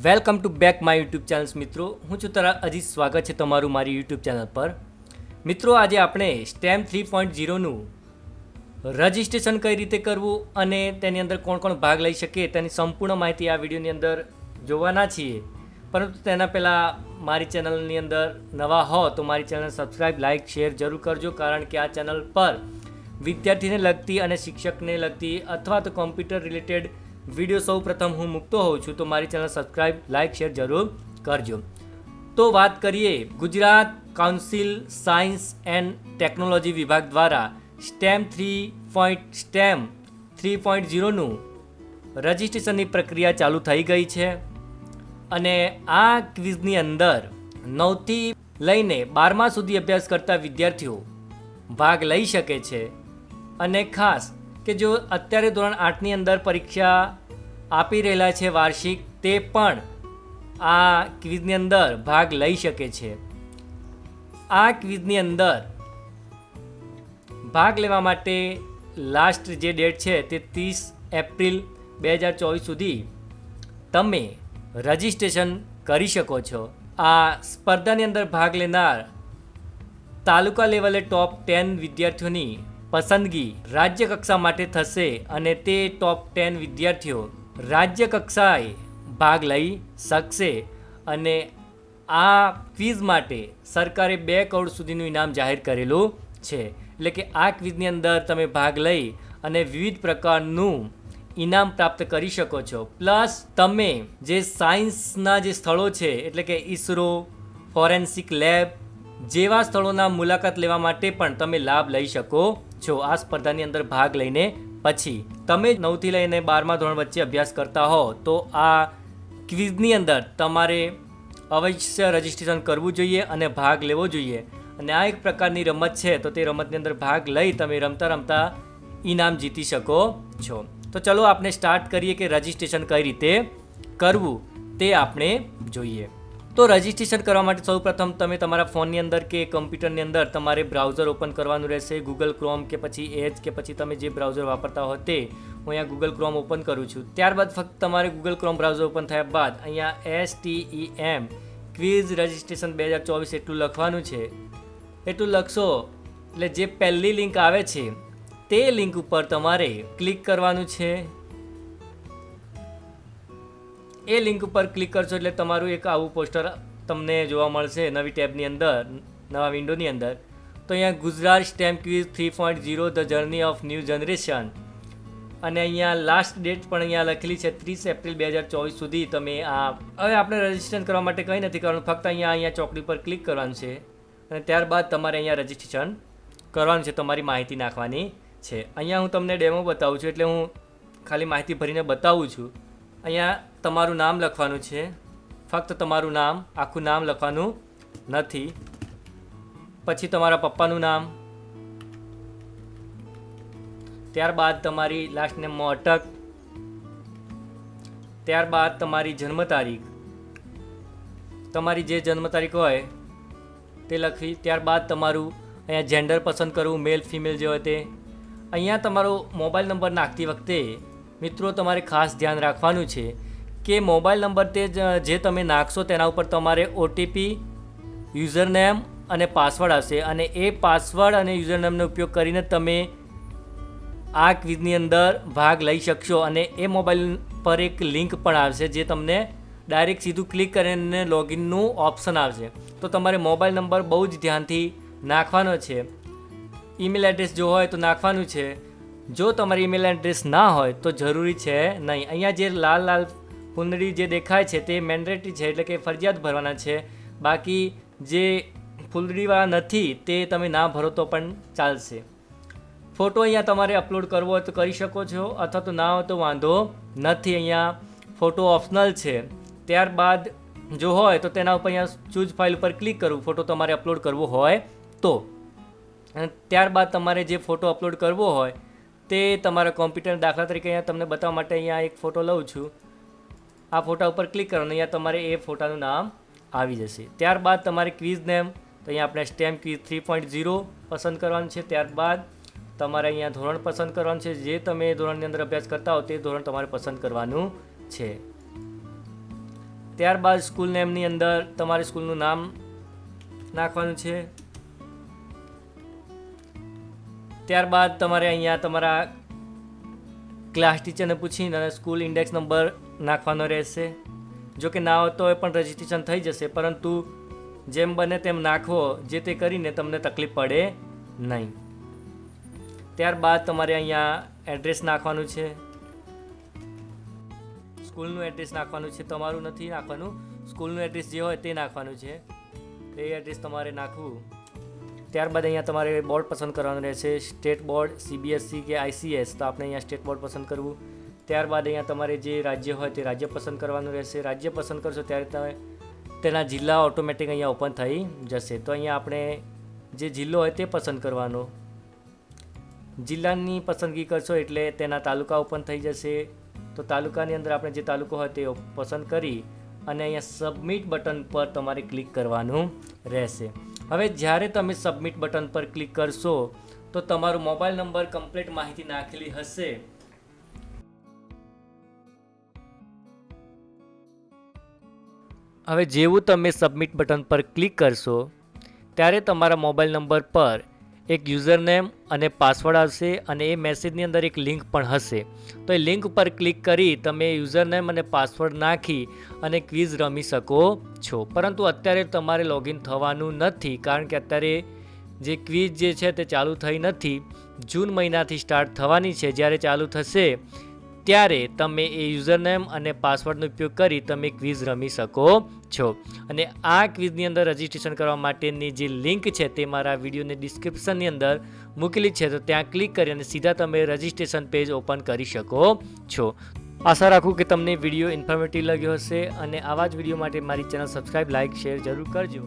Welcome to back my YouTube channels મિત્રો. હું છું તારા અજીત. સ્વાગત છે તમારું મારી યુટ્યુબ ચેનલ પર. મિત્રો, આજે આપણે સ્ટેમ થ્રી પોઈન્ટ ઝીરોનું રજિસ્ટ્રેશન કઈ રીતે કરવું અને તેની અંદર કોણ કોણ ભાગ લઈ શકે તેની સંપૂર્ણ માહિતી આ વિડીયોની અંદર જોવાના છીએ. પરંતુ તેના પહેલાં મારી ચેનલની અંદર નવા હો તો મારી ચેનલ સબસ્ક્રાઈબ લાઇક, શેર જરૂર કરજો કારણ કે આ ચેનલ પર વિદ્યાર્થીને લગતી અને શિક્ષકને લગતી અથવા તો કોમ્પ્યુટર રિલેટેડ વીડિયો સૌ પ્રથમ હું મૂકતો હોઉં છું, તો મારી ચેનલ સબસ્ક્રાઈબ લાઇક શેર જરૂર કરજો. તો વાત કરીએ Gujarat council science and technology વિભાગ દ્વારા STEM three point STEM three point ઝીરોનું રજિસ્ટ્રેશનની પ્રક્રિયા ચાલુ થઈ ગઈ છે. અને આ ક્વિઝની અંદર નવથી લઈને બારમા સુધી અભ્યાસ કરતા વિદ્યાર્થીઓ ભાગ લઈ શકે છે. અને ખાસ કે જો અત્યારે ધોરણ આઠની અંદર પરીક્ષા આપી રહેલા છે વાર્ષિક, તે પણ આ ક્વિઝની અંદર ભાગ લઈ શકે છે. આ ક્વિઝની અંદર ભાગ લેવા માટે લાસ્ટ જે ડેટ છે તે ત્રીસ એપ્રિલ બે હજાર ચોવીસ સુધી તમે રજિસ્ટ્રેશન કરી શકો છો. આ સ્પર્ધાની અંદર ભાગ લેનાર તાલુકા લેવલે ટોપ ટેન વિદ્યાર્થીઓની પસંદગી રાજ્ય કક્ષા માટે થશે અને તે ટોપ ટેન વિદ્યાર્થીઓ રાજ્ય કક્ષાએ ભાગ લઈ શકશે અને આ ક્વિઝ માટે સરકારે બે કરોડ સુધીનું ઇનામ જાહેર કરેલું છે. એટલે કે આ ક્વિઝની અંદર તમે ભાગ લઈ અને વિવિધ પ્રકારનું ઇનામ પ્રાપ્ત કરી શકો છો. પ્લસ તમે જે સાયન્સના જે સ્થળો છે, એટલે કે ઈસરો, ફોરેન્સિક લેબ જેવા સ્થળોના મુલાકાત લેવા માટે પણ તમે લાભ લઈ શકો છો આ સ્પર્ધાની અંદર ભાગ લઈને પછી તમે નવથી લઈને બારમા ધોરણ વચ્ચે અભ્યાસ કરતા હો, તો આ ક્વિઝની અંદર તમારે અવશ્ય રજિસ્ટ્રેશન કરવું જોઈએ અને ભાગ લેવો જોઈએ. અને આ એક પ્રકારની રમત છે, તો તે રમતની અંદર ભાગ લઈ તમે રમતા રમતા ઇનામ જીતી શકો છો. તો ચલો આપણે સ્ટાર્ટ કરીએ કે રજિસ્ટ્રેશન કઈ રીતે કરવું તે આપણે જોઈએ. તો રજિસ્ટ્રેશન કરવા માટે સૌપ્રથમ તમે તમારા ફોનની અંદર કે કમ્પ્યુટરની અંદર તમારે બ્રાઉઝર ઓપન કરવાનું રહેશે ગૂગલ ક્રોમ કે પછી એજ કે પછી તમે જે બ્રાઉઝર વાપરતા હો તે હું અહીંયા ગૂગલ ક્રોમ ઓપન કરું છું. ત્યારબાદ ફક્ત તમારે ગૂગલ ક્રોમ બ્રાઉઝર ઓપન થયા બાદ અહીંયા S T E M quiz registration બે હજાર ચોવીસ એટલું લખવાનું છે. એટલું લખશો એટલે જે પહેલી લિંક આવે છે તે લિંક ઉપર તમારે ક્લિક કરવાનું છે. એ લિંક ઉપર ક્લિક કરશો એટલે તમારું એક આવું પોસ્ટર તમને જોવા મળશે નવી ટેબની અંદર, નવા વિન્ડોની અંદર. તો અહીંયા Gujarat STEM quiz three point zero the journey of new generation અને અહીંયા લાસ્ટ ડેટ પણ અહીંયા લખેલી છે ત્રીસ એપ્રિલ બે હજાર ચોવીસ સુધી તમે આ હવે આપણે રજિસ્ટ્રેશન કરવા માટે કંઈ નથી કરવાનું, ફક્ત અહીંયા અહીંયા ચોકડી પર ક્લિક કરવાનું છે. અને ત્યારબાદ તમારે અહીંયા રજિસ્ટ્રેશન કરવાનું છે, તમારી માહિતી નાખવાની છે. અહીંયા હું તમને ડેમો બતાવું છું, એટલે હું ખાલી માહિતી ભરીને બતાવું છું. અહીંયા તમારું નામ લખવાનું છે. ફક્ત તમારું નામ, આખું નામ લખવાનું નથી. પછી તમારા પપ્પાનું નામ. ત્યારબાદ તમારી લાસ્ટ નેમમાં અટક ત્યારબાદ તમારી જન્મ તારીખ. તમારી જે જન્મ તારીખ હોય, તે લખવી. ત્યારબાદ તમારું અહીંયા જેન્ડર પસંદ કરવું મેલ ફિમેલ જે હોય તે. અહીંયા તમારો મોબાઈલ નંબર નાખતી વખતે મિત્રો, તમારે ખાસ ધ્યાન રાખવાનું છે કે મોબાઈલ નંબર તે જ- તમે નાખશો તેના ઉપર તમારે ઓટીપી યુઝરનેમ અને પાસવર્ડ આવશે અને એ પાસવર્ડ અને યુઝરનેમનો ઉપયોગ કરીને તમે આ ક્વિઝની અંદર ભાગ લઈ શકશો અને એ મોબાઈલ પર એક લિંક પણ આવશે જે તમને ડાયરેક્ટ સીધું ક્લિક કરીને લોગિનનું ઓપ્શન આવશે. તો તમારે મોબાઈલ નંબર બહુ જ ધ્યાનથી નાખવાનો છે. ઈમેલ એડ્રેસ જો હોય તો નાખવાનું છે. જો તમારી ઈમેલ એડ્રેસ ના હોય તો જરૂરી છે નહીં. અહીંયા જે લાલ લાલ ફૂંદડી જે દેખાય છે તે મેન્ડેટરી છે એટલે કે ફરજિયાત ભરવાના છે. બાકી જે ફૂંદડીવાળા નથી તે તમે ના ભરો તો પણ ચાલશે. ફોટો અહીંયા તમારે અપલોડ કરવો હોય તો કરી શકો છો, અથવા તો ના હોય તો વાંધો નથી. અહીંયા ફોટો ઓપ્શનલ છે. ત્યારબાદ જો હોય તો તેના ઉપર અહીંયા ચૂઝ ફાઇલ ઉપર ક્લિક કરવું ફોટો તમારે અપલોડ કરવો હોય તો. ત્યારબાદ તમારે જે ફોટો અપલોડ કરવો હોય તે તમારા કોમ્પ્યુટર દાખલા તરીકે અહીંયા તમને બતાવવા માટે અહીંયા એક ફોટો લઉં છું. આ ફોટા ઉપર ક્લિક કરવાનું અહીંયા તમારે એ ફોટાનું નામ આવી જશે. ત્યારબાદ તમારે ક્વિઝ નેમ તો અહીંયા આપણે STEM quiz three point zero પસંદ કરવાનું છે. ત્યારબાદ તમારે અહીંયા ધોરણ પસંદ કરવાનું છે. જે તમે ધોરણની અંદર અભ્યાસ કરતા હો તે ધોરણ તમારે પસંદ કરવાનું છે. ત્યારબાદ સ્કૂલ નેમની અંદર તમારે સ્કૂલનું નામ નાખવાનું છે. ત્યારબાદ તમારે અહીંયા તમારા ક્લાસ ટીચરને પૂછીને અને સ્કૂલ ઇન્ડેક્સ નંબર નાખવાનો રહેશે. જો કે ના હોય એ પણ રજિસ્ટ્રેશન થઈ જશે, પરંતુ જેમ બને તેમ નાખવો, જે તે કરીને તમને તકલીફ પડે નહીં. ત્યારબાદ તમારે અહીંયા એડ્રેસ નાખવાનું છે. સ્કૂલનું એડ્રેસ નાખવાનું છે, તમારું નથી નાખવાનું. સ્કૂલનું એડ્રેસ જે હોય તે નાખવાનું છે. એ એડ્રેસ તમારે નાખવું. ત્યારબાદ અહીંયા તમારે બોર્ડ પસંદ કરવાનું રહેશે, સ્ટેટ બોર્ડ સીબીએસસી કે આઈસીએસ તો આપણે અહીંયા સ્ટેટ બોર્ડ પસંદ કરવું. ત્યારબાદ અહીંયા તમારે જે રાજ્ય હોય તે રાજ્ય પસંદ કરવાનું રહેશે. રાજ્ય પસંદ કરશો ત્યારે તમે તેના જિલ્લા ઓટોમેટિક અહીંયા ઓપન થઈ જશે. તો અહીંયા આપણે જે જિલ્લો હોય તે પસંદ કરવાનો. જિલ્લાની પસંદગી કરશો એટલે તેના તાલુકા ઓપન થઈ જશે. તો તાલુકાની અંદર આપણે જે તાલુકો હોય તે પસંદ કરી અને અહીંયા સબમિટ બટન પર તમારે ક્લિક કરવાનું રહેશે. હવે જ્યારે તમે સબમિટ બટન પર ક્લિક કરશો, તો તમારો મોબાઈલ નંબર કમ્પ્લીટ માહિતી નાખેલી હશે. હવે જેવું તમે સબમિટ બટન પર ક્લિક કરશો, ત્યારે તમારા મોબાઈલ નંબર પર એક યુઝરનેમ અને પાસવર્ડ આવશે અને એ મેસેજની અંદર એક લિંક પણ હશે. તો એ લિંક પર ક્લિક કરી તમે યુઝરનેમ અને પાસવર્ડ નાખી અને ક્વિઝ રમી શકો છો. પરંતુ અત્યારે તમારે લોગિન થવાનું નથી, કારણ કે અત્યારે જે ક્વિઝ જે છે તે ચાલુ થઈ નથી. જૂન મહિનાથી સ્ટાર્ટ થવાની છે. જ્યારે ચાલુ થશે ત્યારે તમે એ યુઝરનેમ અને પાસવર્ડનો ઉપયોગ કરી તમે ક્વિઝ રમી શકો છો. અને આ ક્વિઝની અંદર રજિસ્ટ્રેશન કરવા માટેની જે લિંક છે તે મારા વિડીયોની ડિસ્ક્રિપ્શનની અંદર મૂકેલી છે, તો ત્યાં ક્લિક કરી અને સીધા તમે રજીસ્ટ્રેશન પેજ ઓપન કરી શકો છો. આશા રાખું કે તમને વીડિયો ઇન્ફોર્મેટિવ લાગ્યો હશે અને આવા જ વીડિયો માટે મારી ચેનલ સબસ્ક્રાઈબ લાઇક, શેર જરૂર કરજો.